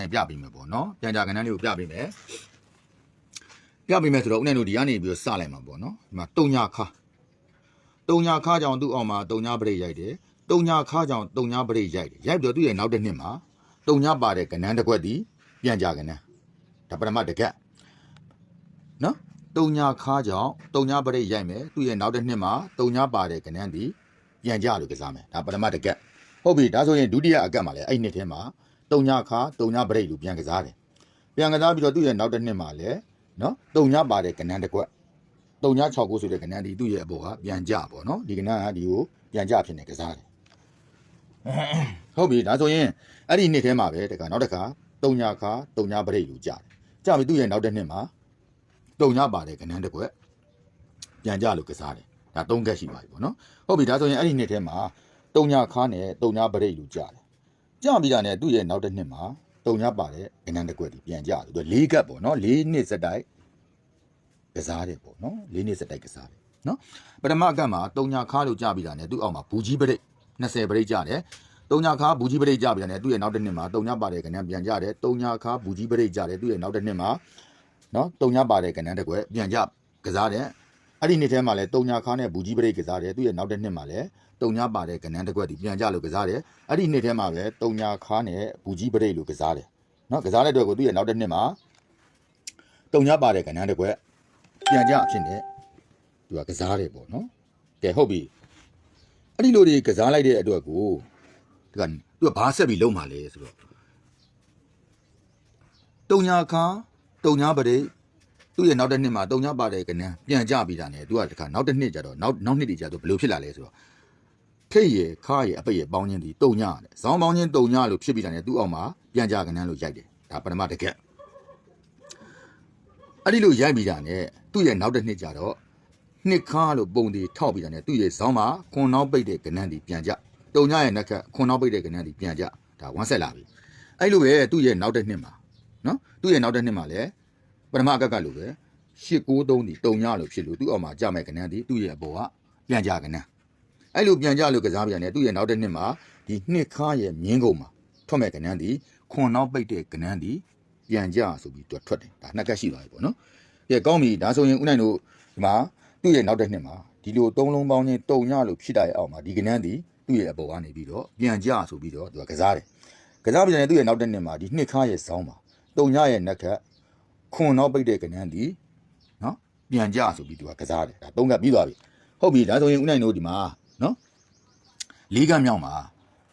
နိုင်ပြပေးမယ်ပေါ့နော်ပြန်ကြကဏ္ဍလေးကိုပြပေးမယ်ပြပေးမယ်ဆိုတော့ဦးနိုင်တို့ဒီကနေပြီးတော့စလိုက်မှာပေါ့နော်ဒီမှာတုံညာခါတုံညာခါကြောင့်သူ့အောင်မှာတုံညာပရိတ်ရိုက်တယ်တုံညာခါကြောင့်တုံညာပရိတ်ရိုက်တယ်ရိုက်ပြီးတော့သူ့ရဲ့နောက်တစ်နှစ်မှာတုံညာပါတဲ့ကဏ္ဍတစ်ခွက်ဒီပြန်ကြကဏ္ဍဒါပရမတ်တကက်နော်တုံညာခါကြောင့်တုံညာပရိတ်ရိုက်မယ်သူ့ရဲ့နောက်တစ်နှစ်မှာတုံညာပါတဲ့ကဏ္ဍဒီပြန်ကြလို့ကစားမယ်ဒါပရမတ်တကက်ဟုတ်ပြီဒါဆိုရင်ဒုတိယအကက်မှာလည်းအဲ့ဒီနှစ်ထဲမှာ တုံညာခါတုံညာပရိတ်လို့ပြန်ကစားတယ်ပြန်ကစားပြီးတော့သူ့ရဲ့နောက်တစ်နှစ်မှာလည်းနော်တုံညာပါတဲ့ကဏ္ဍတစ်ခွက်369ဆိုတဲ့ကဏ္ဍဒီသူ့ရဲ့အပေါ်ကပြန်ကြပေါ့နော်ဒီကဏ္ဍကဒီကိုပြန်ကြဖြစ်နေကစားတယ်ဟုတ်ပြီဒါဆိုရင်အဲ့ဒီနှစ်ထဲမှာပဲတခါနောက်တစ်ခါ3ညခါ3ညပရိတ်လို့ကြတယ်ကြပြီသူ့ရဲ့နောက်တစ်နှစ်မှာ3ညပါတယ်ကဏ္ဍတစ်ခွက်ပြန်ကြလို့ကစားတယ်ဒါ3ကက်ရှိပါပြီပေါ့နော်ဟုတ်ပြီဒါဆိုရင်အဲ့ဒီနှစ်ထဲမှာ3ညခါနဲ့3ညပရိတ်လို့ကြတယ် ကြပြီးတာနဲ့သူ့ရဲ့နောက်တစ်နှစ်မှာ3ညပါတယ်ကဏ္ဍတစ်ခွက်ဒီပြန်ကြတယ်သူ၄ကက်ပေါ့နော်၄နှစ်စက်တိုက်ကစားတယ်ပေါ့နော်၄နှစ်စက်တိုက်ကစားတယ်နော်ပထမအကတ်မှာတုံညာခါလို့ကြပြီးတာနဲ့သူ့အောက်မှာဘူကြီးပရိတ်20ပရိတ်ကြတယ်တုံညာခါဘူကြီးပရိတ်ကြပြီးတာနဲ့သူ့ရဲ့နောက်တစ်နှစ်မှာတုံညာပါတယ်ကဏ္ဍပြန်ကြတယ်တုံညာခါဘူကြီးပရိတ်ကြတယ်သူ့ရဲ့နောက်တစ်နှစ်မှာနော်တုံညာပါတယ်ကဏ္ဍတစ်ခွက်ပြန်ကြကစားတယ် အဲ့ဒီနှစ်ထဲမှာလည်းတုံညာခါနဲ့ဘူကြီးပရိတ်ကစားတယ်သူ့ရဲ့နောက်တစ်နှစ်မှာလည်းတုံညာပါတယ်ကဏ္ဍတစ်ခွက်ဒီပြန်ကြလို့ကစားတယ်အဲ့ဒီနှစ်ထဲမှာပဲတုံညာခါနဲ့ဘူကြီးပရိတ်လို့ကစားတယ်နော်ကစားတဲ့အတွက်ကိုသူ့ရဲ့နောက်တစ်နှစ်မှာတုံညာပါတယ်ကဏ္ဍတစ်ခွက်ပြန်ကြအဖြစ်နဲ့သူကကစားတယ်ပေါ့နော်ကဲဟုတ်ပြီအဲ့ဒီလိုတွေကစားလိုက်တဲ့အတွက်ကိုသူကသူကဘာဆက်ပြီးလုံးမှာလဲဆိုတော့တုံညာခါတုံညာပရိ သူ့ရဲ့နောက်တစ်နှစ်မှာတုံညာပါတယ်ကနန်းပြန်ကြပြီးတာ ਨੇ သူကတခါနောက်တစ်နှစ်ကျတော့နောက်နောက်နှစ်တွေကျတော့ဘယ်လိုဖြစ်လာလဲဆိုတော့ထိတ်ရခါရအပိတ်ရပေါင်းချင်းဒီတုံညာတဲ့ဇောင်းပေါင်းချင်းတုံညာလို့ဖြစ်ပြီးတာ ਨੇ သူ့အောက်မှာပြန်ကြကနန်းလို့ရိုက်တယ်ဒါပထမတစ်ခက်အဲ့ဒီလိုရိုက်ပြီးတာနဲ့သူ့ရဲ့နောက်တစ်နှစ်ကျတော့နှစ်ခါလို့ပုံတီထောက်ပြီးတာနဲ့သူ့ရဲ့ဇောင်းမှာခွန်နောက်ပိတ်တဲ့ကနန်းတီပြန်ကြတုံညရဲ့နှက်ခတ်ခွန်နောက်ပိတ်တဲ့ကနန်းတီပြန်ကြဒါဝမ်းဆက်လာပြီအဲ့လိုပဲသူ့ရဲ့နောက်တစ်နှစ်မှာနော်သူ့ရဲ့နောက်တစ်နှစ်မှာလည်း ပထမအကက်ကလိုပဲ893တီတုံညလို့ဖြစ်လို့သူ့အောက်မှာကြမဲ့ကနန်းတီသူ့ရဲ့အပေါ်ကပြန်ကြကနန်းအဲ့လိုပြန်ကြလို့ကစားပြန်တယ်သူ့ရဲ့နောက်တစ်နှစ်မှာဒီနှစ်ခါရဲ့မြင်းကုန်မှာထွက်မဲ့ကနန်းတီခွန်နောက်ပိတ်တဲ့ကနန်းတီပြန်ကြဆိုပြီးသူကထွက်တယ်ဒါနှစ်ကက်ရှိသွားပြီပေါ့နော်ကဲကောင်းပြီဒါဆိုရင်ဦးနိုင်တို့ဒီမှာသူ့ရဲ့နောက်တစ်နှစ်မှာဒီလိုသုံးလုံးပေါင်းချင်းတုံညလို့ဖြစ်တာရဲ့အောက်မှာဒီကနန်းဒီသူ့ရဲ့အပေါ်ကနေပြီးတော့ပြန်ကြဆိုပြီးတော့သူကကစားတယ်ကစားပြန်တဲ့သူ့ရဲ့နောက်တစ်နှစ်မှာဒီနှစ်ခါရဲ့ဇောင်းမှာတုံညရဲ့နက်ခတ် ခွန်နောက်ပိတ်တဲ့ကနန်းဒီနော်ပြန်ကြဆိုပြီးသူကကစားတယ်ဒါသုံးကပ်ပြီးသွားပြီဟုတ်ပြီဒါဆိုရင်ဦးနိုင်တို့ဒီမှာနော်လေးကမြောက်မှာ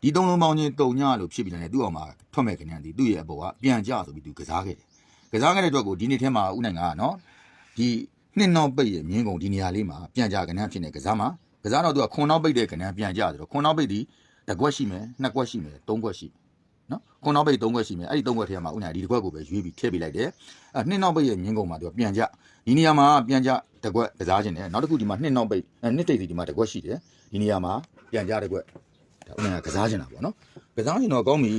ဒီသုံးလုံးပေါင်းချင်းတုံညလို့ဖြစ်ပြီးတယ်သူ့အောင်မှာထွက်မဲ့ကနန်းဒီသူ့ရဲ့အပေါ်ကပြန်ကြဆိုပြီးသူကစားခဲ့တယ်ကစားခဲ့တဲ့အတွက်ကိုဒီနေ့ထဲမှာဦးနိုင်ကနော်ဒီနှစ်နောက်ပိတ်ရဲ့မြင်းကုန်ဒီနေရာလေးမှာပြန်ကြကဏ္ဍဖြစ်နေကစားမှာကစားတော့သူကခွန်နောက်ပိတ်တဲ့ကဏ္ဍပြန်ကြဆိုတော့ခွန်နောက်ပိတ်ဒီတစ်ကွက်ရှိမယ်နှစ်ကွက်ရှိမယ်သုံးကွက်ရှိမယ် နော်ခွန်နောက်ပိတ်သုံးကွက်ရှိမယ်အဲ့ဒီသုံးကွက်ထဲမှာဦးနိုင်ဒီတစ်ကွက်ကိုပဲရွေးပြီးထည့်ပေးလိုက်တယ်အဲ့နှစ်နောက်ပိတ်ရဲ့မြင်းကုန်မှာသူကပြန်ကြဒီနေရာမှာပြန်ကြတစ်ကွက်ကစားခြင်းတယ်နောက်တစ်ခုဒီမှာနှစ်နောက်ပိတ်အဲနှစ်တိတ်စီဒီမှာတစ်ကွက်ရှိတယ်ဒီနေရာမှာပြန်ကြတစ်ကွက်ဒါဦးနိုင်ကကစားခြင်းတာပေါ့နော်ကစားခြင်းတော့ကောင်းပြီ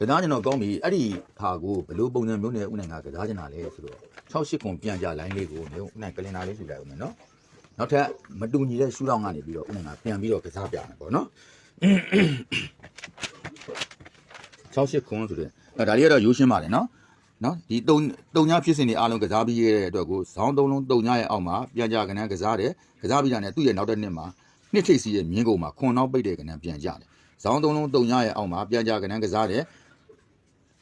ကစားကျင်တော့ကောင်းပြီအဲ့ဒီဟာကိုဘယ်လိုပုံစံမျိုးနဲ့ဦးနိုင်ကကစားကျင်တာလဲဆိုတော့68ခုပြန်ကြလိုင်းလေးကိုမျိုးဦးနိုင်ကလင်နာလေးယူလိုက်ဦးမယ်နော်နောက်ထပ်မတူညီတဲ့ရှူတောင်းကနေပြီးတော့ဦးနိုင်ကပြန်ပြီးတော့ကစားပြမယ်ပေါ့နော် 68ခုဆိုတဲ့အဲ့ဒါလေးကတော့ရိုးရှင်းပါလေနော်နော်ဒီတုံတုံညဖြစ်စဉ်တွေအားလုံးကစားပြီးရတဲ့အတွက်ကိုဇောင်းသုံးလုံးတုံညရဲ့အောက်မှာပြန်ကြကနန်းကစားတယ်ကစားပြီးတာနဲ့သူ့ရဲ့နောက်တစ်နှစ်မှာနှစ်ထိပ်စီရဲ့မြင်းကုန်မှာခွန်နောက်ပိတ်တဲ့ကနန်းပြန်ကြတယ်ဇောင်းသုံးလုံးတုံညရဲ့အောက်မှာပြန်ကြကနန်းကစားတယ်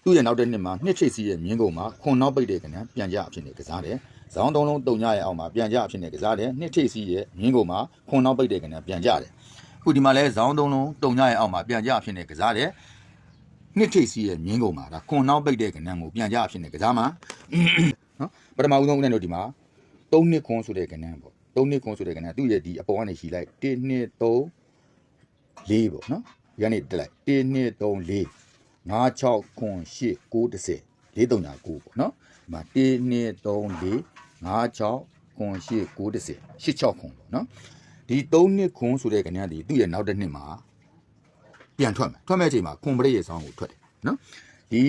သူ့ရဲ့နောက်တဲ့နှစ်မှာနှစ်ချိတ်စီရဲ့မြင်းကုန်မှာခွန်နောက်ပိတ်တဲ့ကဏ္ဍပြန်ကြအဖြစ်နဲ့ကစားတယ်။ဇောင်းသုံးလုံးတုံညရဲ့အောက်မှာပြန်ကြအဖြစ်နဲ့ကစားတယ်။နှစ်ချိတ်စီရဲ့မြင်းကုန်မှာခွန်နောက်ပိတ်တဲ့ကဏ္ဍပြန်ကြတယ်။အခုဒီမှာလဲဇောင်းသုံးလုံးတုံညရဲ့အောက်မှာပြန်ကြအဖြစ်နဲ့ကစားတယ်။ နှစ်ချိတ်စီရဲ့မြင်းကုန်မှာဒါခွန်နောက်ပိတ်တဲ့ကဏ္ဍကိုပြန်ကြအဖြစ်နဲ့ကစားမှာနော်ပထမဦးဆုံးဦးနဲ့တို့ဒီမှာ၃နှစ်ခွန်ဆိုတဲ့ကဏ္ဍပေါ့၃နှစ်ခွန်ဆိုတဲ့ကဏ္ဍသူ့ရဲ့ဒီအပေါ်ကနေရှိလိုက်1 2 3 4ပေါ့နော်ဒီကနေတက်လိုက်1 2 3 4 9 6ခွန်8 9 10 4 3ညာ9ပေါ့နော်ဒီမှာ1 2 3 4 5 6ခွန်8 9 10 8 6ခွန်ပေါ့နော်ဒီ3နှစ်ခွန်ဆိုတဲ့ကဏ္ဍဒီသူ့ရဲ့နောက်တစ်နှစ်မှာ ပြန်ထွက်မယ်ထွက်မဲ့အချိန်မှာခွန်ပရိရဲ့ဆောင်းကိုထွက်တယ်နော်ဒီ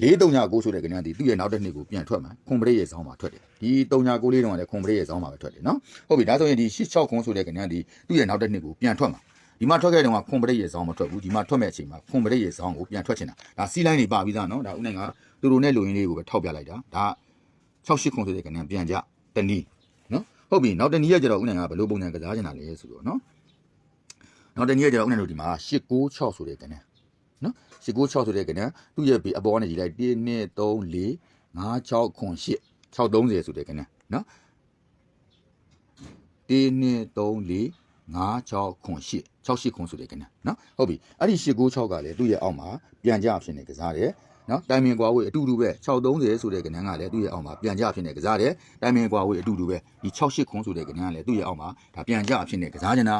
4 3ညာ9ဆိုတဲ့ကဏ္ဍဒီသူ့ရဲ့နောက်တစ်နှစ်ကိုပြန်ထွက်မယ်ခွန်ပရိရဲ့ဆောင်းမှာထွက်တယ်ဒီ3ညာ9လေးတုန်းကလည်းခွန်ပရိရဲ့ဆောင်းမှာပဲထွက်တယ်နော်ဟုတ်ပြီဒါဆိုရင်ဒီ8 6ခွန်ဆိုတဲ့ကဏ္ဍဒီသူ့ရဲ့နောက်တစ်နှစ်ကိုပြန်ထွက်မှာဒီမှာထွက်ခဲ့တဲ့တုန်းကခွန်ပရိတ်ရဲ့ဇောင်းမထွက်ဘူးဒီမှာထွက်မဲ့အချိန်မှာခွန်ပရိတ်ရဲ့ဇောင်းကိုပြန်ထွက်ချင်တာဒါစီးလိုင်းတွေပါပြီးသားနော်ဒါဦးနိုင်ကသူတို့နဲ့လူရင်းလေးကိုပဲထောက်ပြလိုက်တာဒါ68ခွန်ဆိုတဲ့ကဏ္ဍပြန်ကြတနည်းနော်ဟုတ်ပြီနောက်တနည်းရကြတော့ဦးနိုင်ကဘယ်လိုပုံစံကစားချင်တာလဲဆိုတော့နော် နောက်တနည်းရကြတော့ဦးနိုင်တို့ဒီမှာ896ဆိုတဲ့ကဏ္ဍနော်896ဆိုတဲ့ကဏ္ဍသူ့ရဲ့ဘေးအပေါ်ကနေကြည့်လိုက်1 2 3 4 5 6ခွန်8 630ဆိုတဲ့ကဏ္ဍနော်1 2 3 4 5 6ခွန်8 68ခွန်ဆိုတဲ့ကဏ္ဍနော်ဟုတ်ပြီအဲ့ဒီ896ကလည်းသူ့ရဲ့အောက်မှာပြန်ကြအဖြစ်နေကစားတယ်နော်တိုင်မင်ကွာဝေးအတူတူပဲ630ဆိုတဲ့ကဏ္ဍကလည်းသူ့ရဲ့အောက်မှာပြန်ကြအဖြစ်နေကစားတယ်တိုင်မင်ကွာဝေးအတူတူပဲဒီ68ခွန်ဆိုတဲ့ကဏ္ဍကလည်းသူ့ရဲ့အောက်မှာဒါပြန်ကြအဖြစ်နေကစားနေတာ